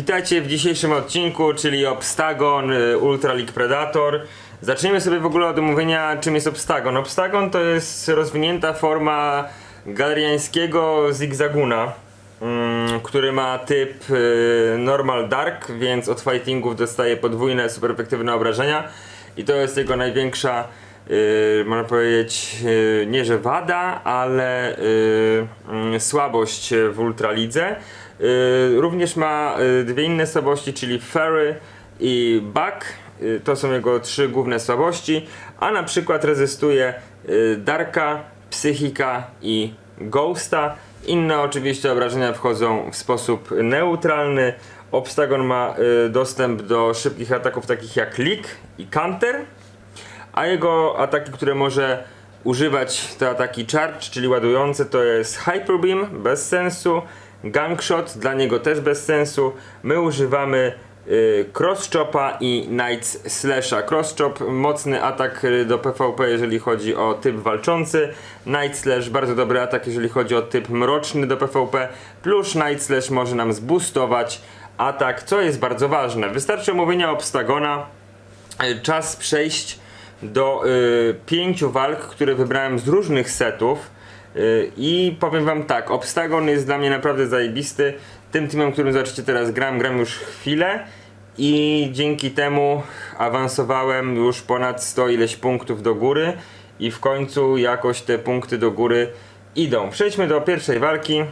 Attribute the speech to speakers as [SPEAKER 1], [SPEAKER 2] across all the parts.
[SPEAKER 1] Witajcie w dzisiejszym odcinku, czyli Obstagon y, Ultra League Predator. Zacznijmy sobie w ogóle od omówienia, czym jest Obstagon. Obstagon to jest rozwinięta forma galeriańskiego zigzaguna, mm, który ma typ y, Normal Dark, więc od fightingów dostaje podwójne super efektywne obrażenia i to jest jego największa Yy, można powiedzieć, nie że wada, ale mm, słabość w Ultralidze. Yy, również ma yy, dwie inne słabości, czyli Fairy i Buck. Yy, to są jego trzy główne słabości, a na przykład rezystuje Darka, Psychika i Ghosta. Inne oczywiście obrażenia wchodzą w sposób neutralny. Obstagon ma dostęp do szybkich ataków takich jak Leak i Counter a jego ataki, które może używać to ataki charge, czyli ładujące, to jest Hyper Beam, bez sensu, Gang Shot, dla niego też bez sensu. My używamy y, Cross Chopa i Night Slasha. Cross Chop, mocny atak y, do PvP, jeżeli chodzi o typ walczący. Night Slash, bardzo dobry atak, jeżeli chodzi o typ mroczny do PvP. Plus Night Slash może nam zboostować atak, co jest bardzo ważne. Wystarczy omówienia Obstagona, y, czas przejść do y, pięciu walk, które wybrałem z różnych setów. Y, I powiem wam tak, Obstagon jest dla mnie naprawdę zajebisty. Tym teamem, którym zobaczycie teraz gram, gram już chwilę. I dzięki temu awansowałem już ponad 100 ileś punktów do góry. I w końcu jakoś te punkty do góry idą. Przejdźmy do pierwszej walki.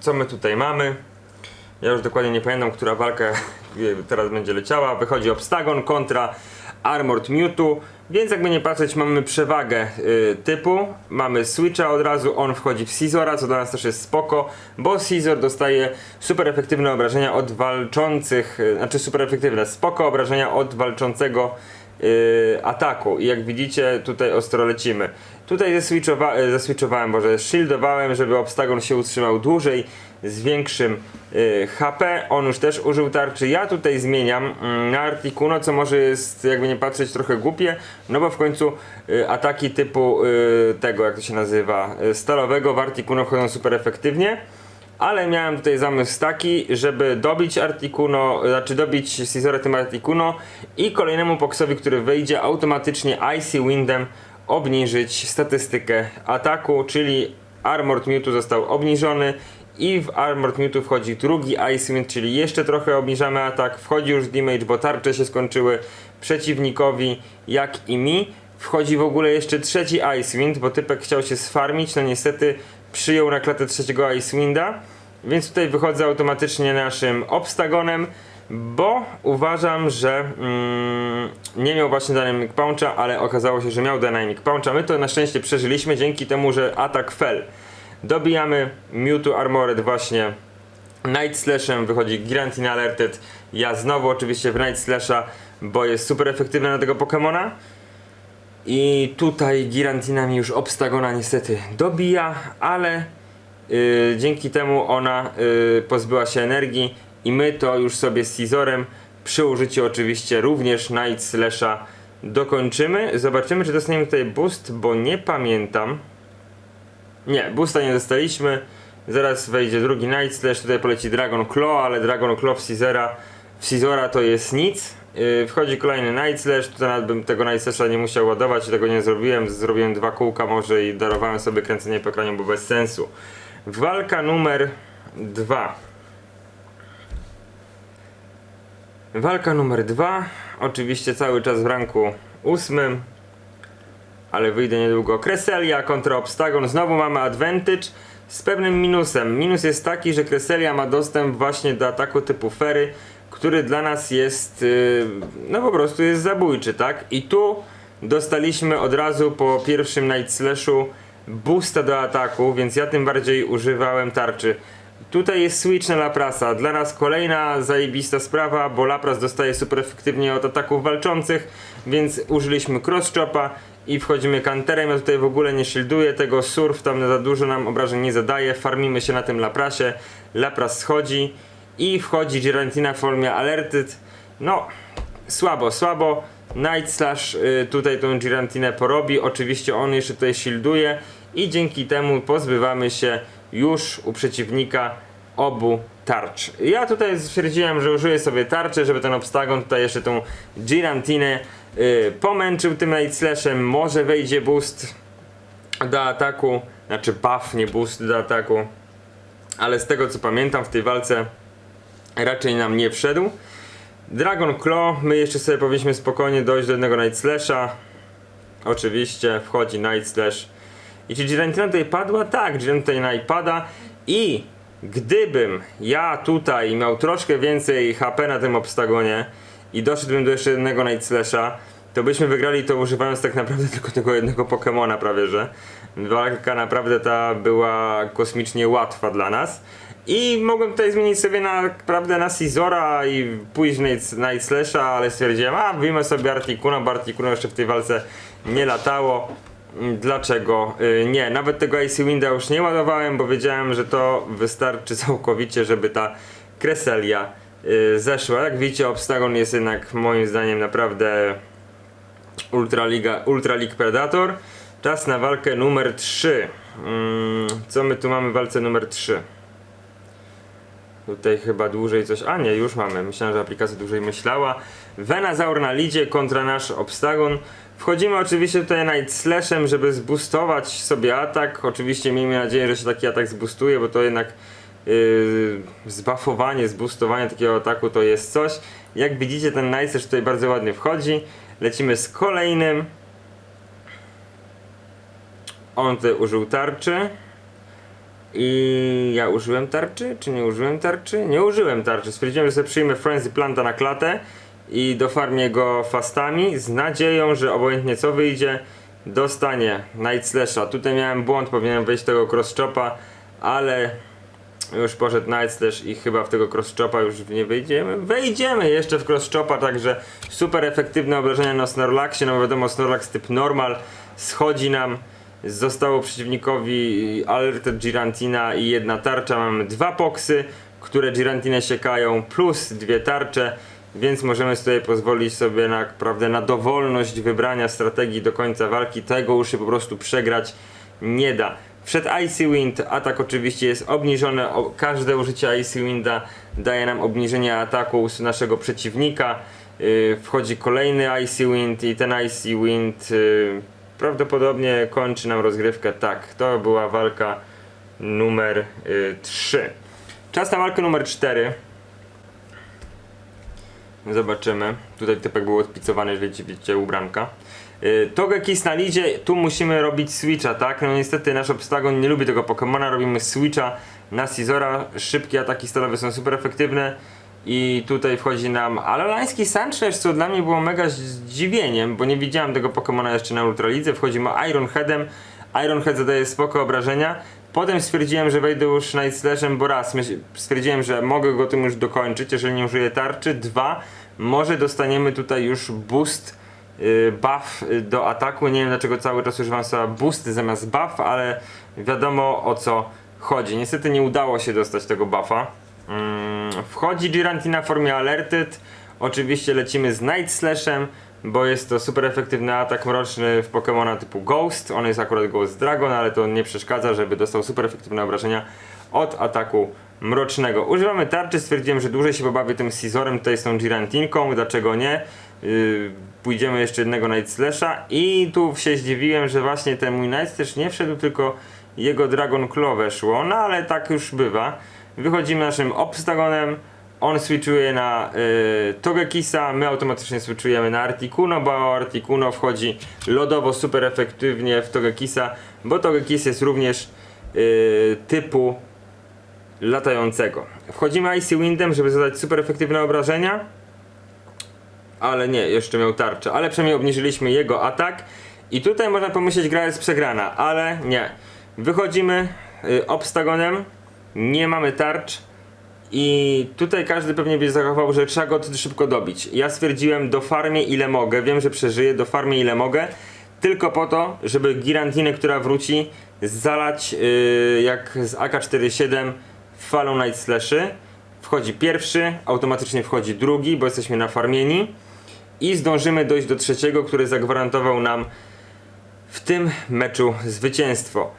[SPEAKER 1] Co my tutaj mamy? Ja już dokładnie nie pamiętam, która walka teraz będzie leciała. Wychodzi Obstagon kontra Armored Mewtwo, więc jakby nie patrzeć mamy przewagę y, typu, mamy Switcha od razu, on wchodzi w Scizora, co dla nas też jest spoko, bo Scizor dostaje super efektywne obrażenia od walczących, y, znaczy super efektywne, spoko obrażenia od walczącego y, ataku. I jak widzicie tutaj ostro lecimy. Tutaj zeswitchowa y, zeswitchowałem, boże, shieldowałem, żeby obstagon się utrzymał dłużej z większym y, HP. On już też użył tarczy. Ja tutaj zmieniam mm, na Articuno, co może jest, jakby nie patrzeć, trochę głupie, no bo w końcu y, ataki typu y, tego, jak to się nazywa, y, stalowego w Articuno wchodzą super efektywnie. Ale miałem tutaj zamysł taki, żeby dobić Articuno, znaczy dobić Scizorę tym Articuno i kolejnemu poksowi, który wyjdzie automatycznie Icy Windem obniżyć statystykę ataku, czyli Armored Mewtwo został obniżony i w Armored Mewtwo wchodzi drugi Icewind, czyli jeszcze trochę obniżamy atak, wchodzi już damage, bo tarcze się skończyły przeciwnikowi, jak i mi. Wchodzi w ogóle jeszcze trzeci Icewind, bo typek chciał się sfarmić, no niestety przyjął na klatę trzeciego Icewinda, więc tutaj wychodzę automatycznie naszym Obstagonem, bo uważam, że mm, nie miał właśnie Dynamic Puncha, ale okazało się, że miał Dynamic Puncha. My to na szczęście przeżyliśmy dzięki temu, że atak fell. Dobijamy Mewtwo Armored właśnie Night Slashem, wychodzi Girantin Alerted. Ja znowu oczywiście w Night Slasha, bo jest super efektywny na tego Pokemona. I tutaj Girantina mi już Obstagona niestety dobija, ale yy, dzięki temu ona yy, pozbyła się energii i my to już sobie z Scizorem przy użyciu oczywiście również Night Slasha dokończymy. Zobaczymy czy dostaniemy tutaj boost, bo nie pamiętam. Nie, boosta nie dostaliśmy. Zaraz wejdzie drugi Night Slash, tutaj poleci Dragon Claw, ale Dragon Claw w Scizora, w Scizora to jest nic. Yy, wchodzi kolejny Night Slash, tutaj nawet bym tego Night Slasha nie musiał ładować, tego nie zrobiłem. Zrobiłem dwa kółka może i darowałem sobie kręcenie po ekranie, bo bez sensu. Walka numer dwa. Walka numer dwa. Oczywiście cały czas w ranku ósmym ale wyjdę niedługo. Kreselia kontra Obstagon. Znowu mamy advantage z pewnym minusem. Minus jest taki, że Kreselia ma dostęp właśnie do ataku typu Fery, który dla nas jest, yy, no po prostu jest zabójczy, tak? I tu dostaliśmy od razu po pierwszym Night Slashu boosta do ataku, więc ja tym bardziej używałem tarczy. Tutaj jest switch na Laprasa. Dla nas kolejna zajebista sprawa, bo Lapras dostaje super efektywnie od ataków walczących, więc użyliśmy cross chopa i wchodzimy kanterem. Ja tutaj w ogóle nie shielduję tego, surf tam za dużo nam obrażeń nie zadaje. Farmimy się na tym Laprasie. Lapras schodzi i wchodzi Girantina w formie alerted. No, słabo, słabo. Night Slash y, tutaj tą Girantinę porobi. Oczywiście on jeszcze tutaj shielduje i dzięki temu pozbywamy się już u przeciwnika obu tarcz. Ja tutaj stwierdziłem, że użyję sobie tarczy, żeby ten obstagon tutaj jeszcze tą Girantinę y, pomęczył tym Night Slashem. Może wejdzie boost do ataku, znaczy buff, nie boost do ataku. Ale z tego co pamiętam w tej walce raczej nam nie wszedł. Dragon Claw, my jeszcze sobie powinniśmy spokojnie dojść do jednego Night Slasha. Oczywiście wchodzi Night Slash. I czy Girantina tutaj padła? Tak, Girantina tutaj najpada i gdybym ja tutaj miał troszkę więcej HP na tym obstagonie i doszedłbym do jeszcze jednego Night to byśmy wygrali to używając tak naprawdę tylko tego jednego Pokemona prawie, że walka naprawdę ta była kosmicznie łatwa dla nas. I mogłem tutaj zmienić sobie na, naprawdę na Scizora i w Night, ale stwierdziłem, a wyjmę sobie Articuno, bo Articuno jeszcze w tej walce nie latało. Dlaczego? Y, nie, nawet tego Icy Winda już nie ładowałem, bo wiedziałem, że to wystarczy całkowicie, żeby ta Kreselia y, zeszła. Jak widzicie, Obstagon jest jednak moim zdaniem naprawdę Ultra, Liga, Ultra League Predator. Czas na walkę numer 3. Mm, co my tu mamy w walce numer 3? Tutaj chyba dłużej coś. A nie, już mamy. Myślałem, że aplikacja dłużej myślała. Venazaur na lidzie kontra nasz Obstagon. Wchodzimy oczywiście tutaj Night Slashem, żeby zboostować sobie atak. Oczywiście miejmy nadzieję, że się taki atak zboostuje, bo to jednak yy, zbuffowanie, zboostowanie takiego ataku to jest coś. Jak widzicie, ten Night Slash tutaj bardzo ładnie wchodzi. Lecimy z kolejnym. On tutaj użył tarczy. I ja użyłem tarczy, czy nie użyłem tarczy? Nie użyłem tarczy. Stwierdziłem, że sobie przyjmę Frenzy Planta na klatę i dofarmię go fastami z nadzieją, że obojętnie co wyjdzie, dostanie Night Slasha. Tutaj miałem błąd, powinienem wejść tego cross chopa, ale już poszedł Night Slash i chyba w tego cross chopa już nie wejdziemy. Wejdziemy jeszcze w cross chopa, także super efektywne obrażenia na Snorlaxie. No wiadomo, Snorlax typ normal schodzi nam. Zostało przeciwnikowi Alerted Girantina i jedna tarcza. Mamy dwa poksy, które Girantinę siekają, plus dwie tarcze, więc możemy sobie pozwolić sobie na, naprawdę, na dowolność wybrania strategii do końca walki. Tego już się po prostu przegrać nie da. Wszedł Icy Wind, atak oczywiście jest obniżony, każde użycie Icy Winda daje nam obniżenie ataku naszego przeciwnika. Yy, wchodzi kolejny Icy Wind i ten Icy Wind yy, prawdopodobnie kończy nam rozgrywkę. Tak, to była walka numer 3. Czas na walkę numer 4. Zobaczymy. Tutaj typek był odpicowany, jeżeli widzicie ubranka. Yy, Togekis na lidzie, tu musimy robić switcha, tak? No niestety nasz obstagon nie lubi tego Pokemona, robimy switcha na Scizora. Szybkie ataki stalowe są super efektywne. I tutaj wchodzi nam Alolański Sanchez, co dla mnie było mega zdziwieniem, bo nie widziałem tego Pokemona jeszcze na Ultralidze. Wchodzimy Iron Headem. Iron Head zadaje spoko obrażenia. Potem stwierdziłem, że wejdę już Night Slashem, bo raz stwierdziłem, że mogę go tym już dokończyć, jeżeli nie użyję tarczy. Dwa, może dostaniemy tutaj już boost, yy, buff y, do ataku. Nie wiem dlaczego cały czas używam słowa boost zamiast buff, ale wiadomo o co chodzi. Niestety nie udało się dostać tego buffa. Mm, wchodzi Girantina w formie alerted. Oczywiście lecimy z Night Slashem, bo jest to super efektywny atak mroczny w Pokemona typu Ghost. On jest akurat Ghost Dragon, ale to nie przeszkadza, żeby dostał super efektywne obrażenia od ataku mrocznego. Używamy tarczy, stwierdziłem, że dłużej się pobawię tym Scizorem tutaj z tą Girantinką, dlaczego nie? Yy, pójdziemy jeszcze jednego Night Slasha i tu się zdziwiłem, że właśnie ten mój Night Slash nie wszedł, tylko jego Dragon Claw weszło, no ale tak już bywa. Wychodzimy naszym Obstagonem, on switchuje na y, Togekisa, my automatycznie switchujemy na Articuno, bo Articuno wchodzi lodowo super efektywnie w Togekisa, bo Togekis jest również y, typu latającego. Wchodzimy Icy Windem, żeby zadać super efektywne obrażenia, ale nie, jeszcze miał tarczę, ale przynajmniej obniżyliśmy jego atak. I tutaj można pomyśleć gra jest przegrana, ale nie. Wychodzimy y, Obstagonem, nie mamy tarcz, i tutaj każdy pewnie by zachował, że trzeba go szybko dobić. Ja stwierdziłem do farmie ile mogę, wiem, że przeżyję, do farmie ile mogę, tylko po to, żeby Girantinę, która wróci, zalać yy, jak z AK-47 falą Night Slashy. Wchodzi pierwszy, automatycznie wchodzi drugi, bo jesteśmy nafarmieni. I zdążymy dojść do trzeciego, który zagwarantował nam w tym meczu zwycięstwo.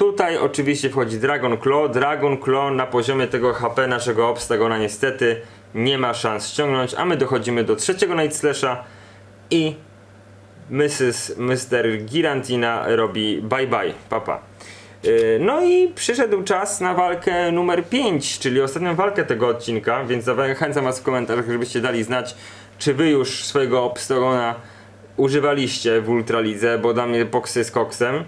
[SPEAKER 1] Tutaj oczywiście wchodzi Dragon Claw. Dragon Claw na poziomie tego HP naszego Obstagona niestety nie ma szans ściągnąć, a my dochodzimy do trzeciego Night Slasha i Mrs. Mr. Girantina robi bye bye, papa. Yy, No i przyszedł czas na walkę numer 5, czyli ostatnią walkę tego odcinka, więc zachęcam was w komentarzach, żebyście dali znać, czy wy już swojego obstagona używaliście w Ultralidze, bo dla mnie boks jest koksem.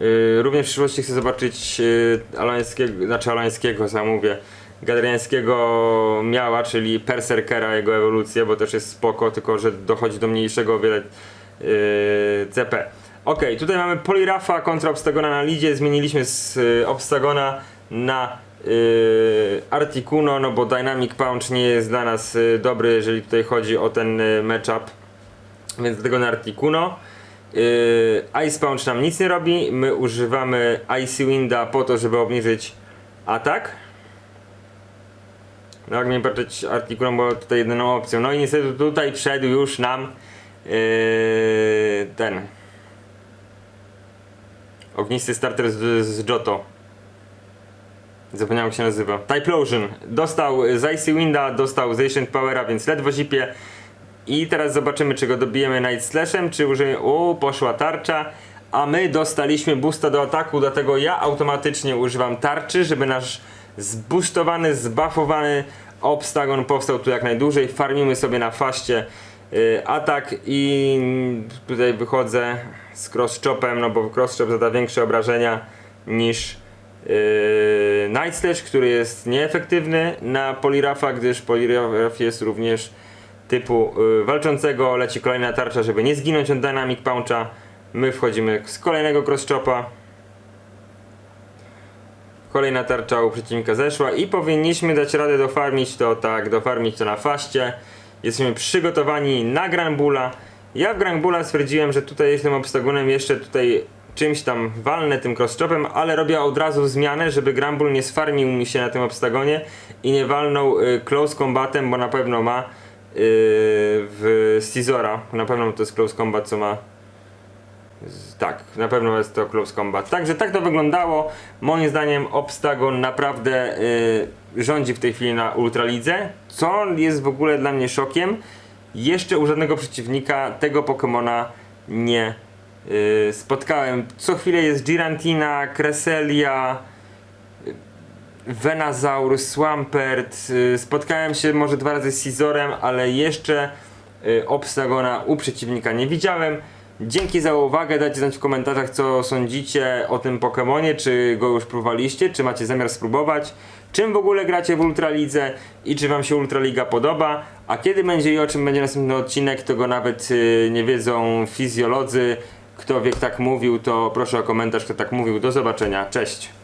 [SPEAKER 1] Yy, Również w przyszłości chcę zobaczyć yy, Alańskiego, znaczy Alańskiego, sam mówię, Gadriańskiego miała, czyli Berserkera, jego ewolucję, bo też jest spoko, tylko że dochodzi do mniejszego o wiele yy, CP. Ok, tutaj mamy Polirafa kontra Obstagona na lidzie, zmieniliśmy z yy, Obstagona na Articuno, no bo Dynamic Punch nie jest dla nas dobry, jeżeli tutaj chodzi o ten matchup, więc dlatego na Articuno. Yy, Ice Punch nam nic nie robi, my używamy Icy Winda po to, żeby obniżyć atak. No jak nie patrzeć artykułem, bo tutaj jedyną opcją. No i niestety tutaj wszedł już nam yy, ten ognisty starter z, z Joto. Zapomniałem jak się nazywa. Typlosion. Dostał z Icy Winda, dostał z Ancient Powera, więc ledwo zipie. I teraz zobaczymy, czy go dobijemy Night Slashem, czy użyjemy... O, poszła tarcza. A my dostaliśmy boosta do ataku, dlatego ja automatycznie używam tarczy, żeby nasz zboostowany, zbuffowany obstagon powstał tu jak najdłużej. Farmimy sobie na faście y, atak i tutaj wychodzę z cross chopem, no bo cross chop zada większe obrażenia niż yy, Night Slash, który jest nieefektywny na Polirafa, gdyż Poliraf jest również typu y, walczącego. Leci kolejna tarcza, żeby nie zginąć od Dynamic Puncha. My wchodzimy z kolejnego cross chopa. Kolejna tarcza u przeciwnika zeszła i powinniśmy dać radę dofarmić to tak, dofarmić to na faście. Jesteśmy przygotowani na Granbula. Ja w Granbula stwierdziłem, że tutaj jestem obstagonem jeszcze tutaj czymś tam walnę tym crosschopem, ale robię od razu zmianę, żeby Granbull nie sfarmił mi się na tym obstagonie i nie walnął y, close combatem, bo na pewno ma w Scizora. Na pewno to jest close combat, co ma Tak, na pewno jest to Close Combat. Także tak to wyglądało. Moim zdaniem Obstagon naprawdę y, rządzi w tej chwili na Ultralidze, co jest w ogóle dla mnie szokiem. Jeszcze u żadnego przeciwnika tego Pokemona nie y, spotkałem. Co chwilę jest Girantina, Cresselia, Venusaur, Swampert. y, Spotkałem się może dwa razy z Scizorem, ale jeszcze y, Obstagona u przeciwnika nie widziałem. Dzięki za uwagę, dajcie znać w komentarzach co sądzicie o tym Pokemonie, czy go już próbowaliście, czy macie zamiar spróbować, czym w ogóle gracie w Ultralidze i czy wam się Ultraliga podoba, a kiedy będzie i o czym będzie następny odcinek, to go nawet y, nie wiedzą fizjolodzy. Kto wie, tak mówił, to proszę o komentarz, kto tak mówił. Do zobaczenia, cześć!